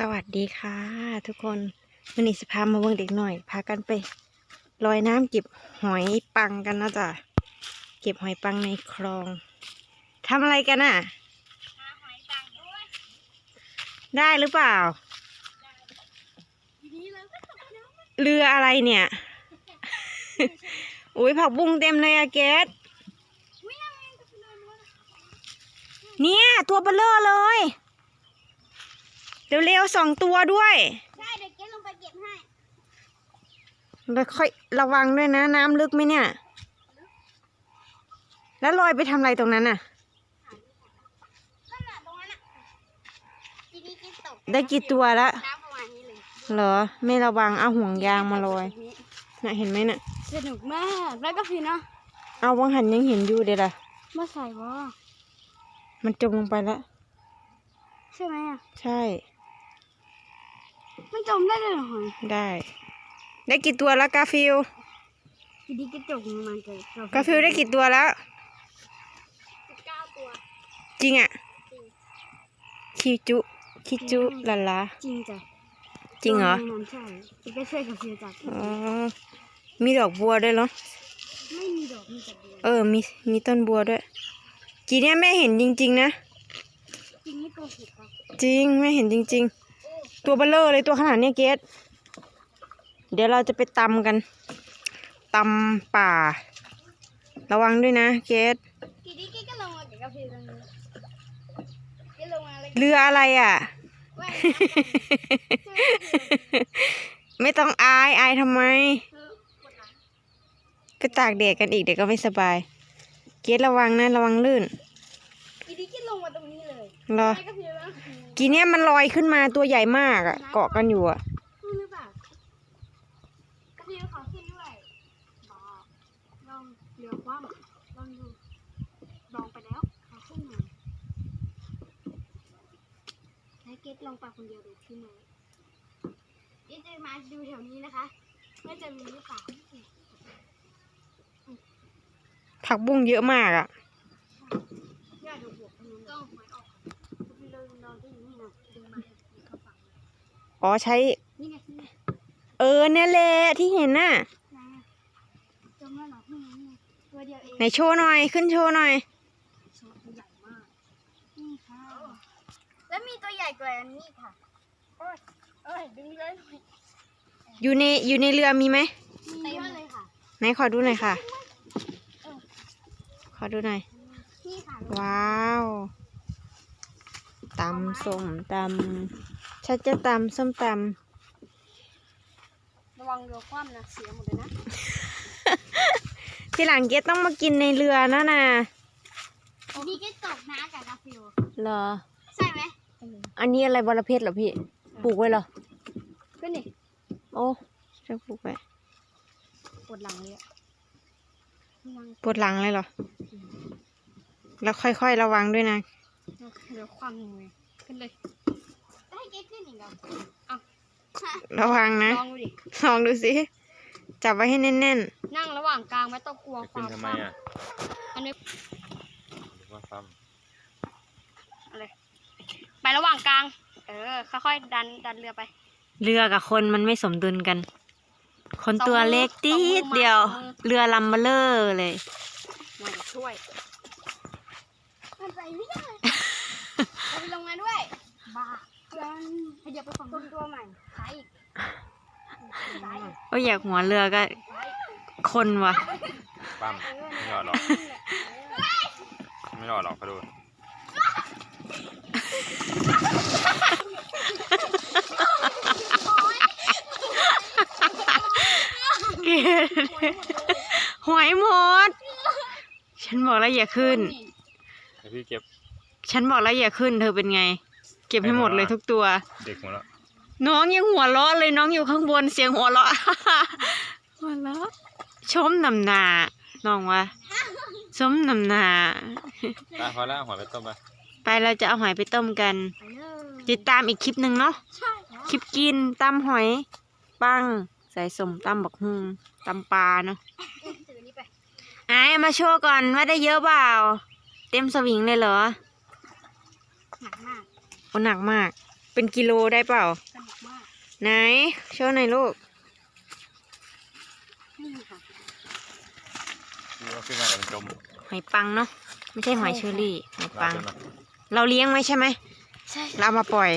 สวัสดีค่ะ ทุกคนวันนี้สิพามาเบิ่งเด็กหน่อย พากันไปลอยน้ำเก็บหอยปังกันนะจ๊ะเก็บหอยปังในคลองทำอะไรกันน่ะได้หรือเปล่า เรืออะไรเนี่ยอุ้ยผักบุ้งเต็มเลยอะเกสเนี่ย ตัวเบลเลอร์เลย เร็วๆสองตัวด้วย ใช่เดี๋ยวเก็บลงไปเก็บให้แล้วค่อยระวังด้วยนะ น้ำลึกไหมเนี่ย แล้วลอยไปทำอะไรตรงนั้นน่ะนั่นน่ะตรงนั้นน่ะทีนี้กินตกได้กี่ตัวละน้ำประมาณนี้เลยเหรอ ไม่ระวังเอาห่วงยางมาลอยน่ะเห็นไหมน่ะ สนุกมากแล้วก็พี่เนาะเอาวังหันยังเห็นอยู่เดี๋ยวละมาใส่วะมันจมลงไปแล้วใช่ไหมอะ ใช่ มันจมได้เลยเหรอหอยได้ ได้กี่ตัวแล้วกาฟิลทีนี้กระจกมันมาเกิดกาฟิลได้กี่ตัวแล้วเก้าตัว จริงอะคิจุคิจุลาลาจริงจ้ะจริงเหรอตัวมันใช่อีกก็ช่วยกับเฟียจับอ๋อมีดอกบัวด้วยเหรอไม่มีดอกมีแต่เดียวเออมีมีต้นบัวด้วยกีเนี่ยแม่เห็นจริง ๆ นะจริงไม่โกหกครับจริงแม่เห็นจริง ๆ ตัวเบลเลอร์เลยตัวขนาดเนี้ยเกสเดี๋ยวเราจะไปตำกันตำป่า ระวังด้วยนะเกสทีนี้กิ๊กก็ลงมากับกาแฟตรงนี้กิ๊กลงมาเลยเรืออะไรอะว่ายน้ำกันไม่ต้องอาย อายทำไมเออปวดหลังไปตากแดดกันอีกเดี๋ยวก็ไม่สบาย เกสระวังนะ ระวังลื่นทีนี้กิ๊กลงมาตรงนี้เลยรอไม่ ก็คือว่ากีเนี่ยมันลอยขึ้นมาตัวใหญ่มากอะเกาะกันอยู่อะขึ้นหรือเปล่าก็คือขอขึ้นด้วยบอกลองเรือคว่ำลองดูลองไปแล้วขอขึ้นมาให้เก็ตลงไปคนเดียวดูขึ้นไหมเก็ตจะมาดูแถวนี้นะคะว่าจะมีหรือเปล่าผักบุ้งเยอะมากอะอย่าดูบวกตรงนั้นต้องห อ๋อใช้ นี่ไงนี่ไงเออเนี่ยแหละที่เห็นน่ะไหนอะจมแล้วเหรอนี่ไงนี่ไงตัวเดียวเองไหนโชว์หน่อยขึ้นโชว์หน่อย โชว์ตัวใหญ่มาก นี่ค่ะ แล้วมีตัวใหญ่กว่าอันนี้ค่ะ โอ้ยเอ้ยดึงเลยหน่อยอยู่ในอยู่ในเรือมีไหมเต็มเลยค่ะ ไหนขอดูหน่อยค่ะ ขอดูหน่อย นี่ค่ะ ว้าวตำส้มตำ ชัดจะตำส้มตระวังเรือคว่ำนะเสียหมดเลยนะำทีหลังเกตต้องมากินในเรือนะนะนี่ก็ตกน้ำกับกาฟิวเหรอ ใช่ไหมอันนี้อะไรบรเพชรเหรอพี่ ปลูกไว้เหรอก็นี่โอ้จะปลูกไว้ปวดหลังเลยอะระวังปวดหลังเลยเหรอ แล้วค่อยๆระวังด้วยนะ เรือคว่ำเลยขึ้นเลยให้ เก๊ขึ้นอีกเหรอเอาระวังนะ ลองดูดิ ลองดูสิ จับไว้ให้แน่นนั่งระหว่างกลางไม่ต้องกลัวคขึ้นวามทำไมอะอันนี้ว่าซ้ไประหว่างกลาง เออ ค่อยๆดันดันเรือไปๆ เรือกับคนมันไม่สมดุลกัน คนตัวเล็กตีดเดียวสองมือเรือลำเบลเลอร์เลย มาเดี๋ยวช่วย มันไปไม่ได้ เอาไปลงมาด้วย บ้า เพื่อนขยับไปฝั่งตัวใหม่ซ้ายอีกซ้ายอีกก็อยากหัวเรือก็ ซ้ายคนวะำปั้มไม่รอดหรอกไม่รอดหรอกเขาดูเกดหอยหมด ฉันบอกแล้วอย่าขึ้น เดี๋ยวพี่เก็บ ฉันบอกแล้วอย่าขึ้น เธอเป็นไง เก็บให้หมดเลยทุกตัว เด็กหมดแล้วน้องยังหัวเราะเลยน้องอยู่ข้างบนเสียงหัวเราะหัวเราะชมนำหนาน้องวะชมนำหนาตาพอแล้วหัวไปต้มไปไปเราจะเอาหอยไปต้มกันไปเลยติดตามอีกคลิปหนึ่งเนาะใช่แล้วคลิปกินตำหอย ปังใส่สมตำบักฮุงตำปลาเนาะถือนี้ไปไอ้มาโชว์ก่อนว่าได้เยอะเปล่า เต็มสวิงเลยเหรอหนักมาก โอ้หนักมาก เป็นกิโลได้เปล่า สนุกมากไหนโชว์หน่อยลูก นี่ค่ะพี่ว่าขึ้นมาแต่มันจมหอยปังเนาะ ไม่ใช่หอยเชอรี่ หอยลาปังขึ้นมาเราเลี้ยงไว้ใช่ไหม ใช่เราเอามาปล่อย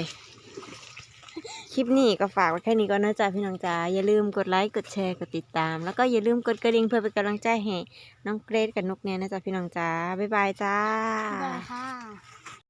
คลิปนี้ก็ฝากไว้แค่นี้ก่อนนะจ๊ะพี่น้องจ๋าอย่าลืมกดไลค์กดแชร์กดติดตาม แล้วก็อย่าลืมกดกระดิ่งเพื่อเป็นกำลังใจให้น้องเกรซกับนุกเนี่ยนะจ๊ะพี่น้องจ๋าบ๊ายบายจ้าบ๊ายบายค่ะ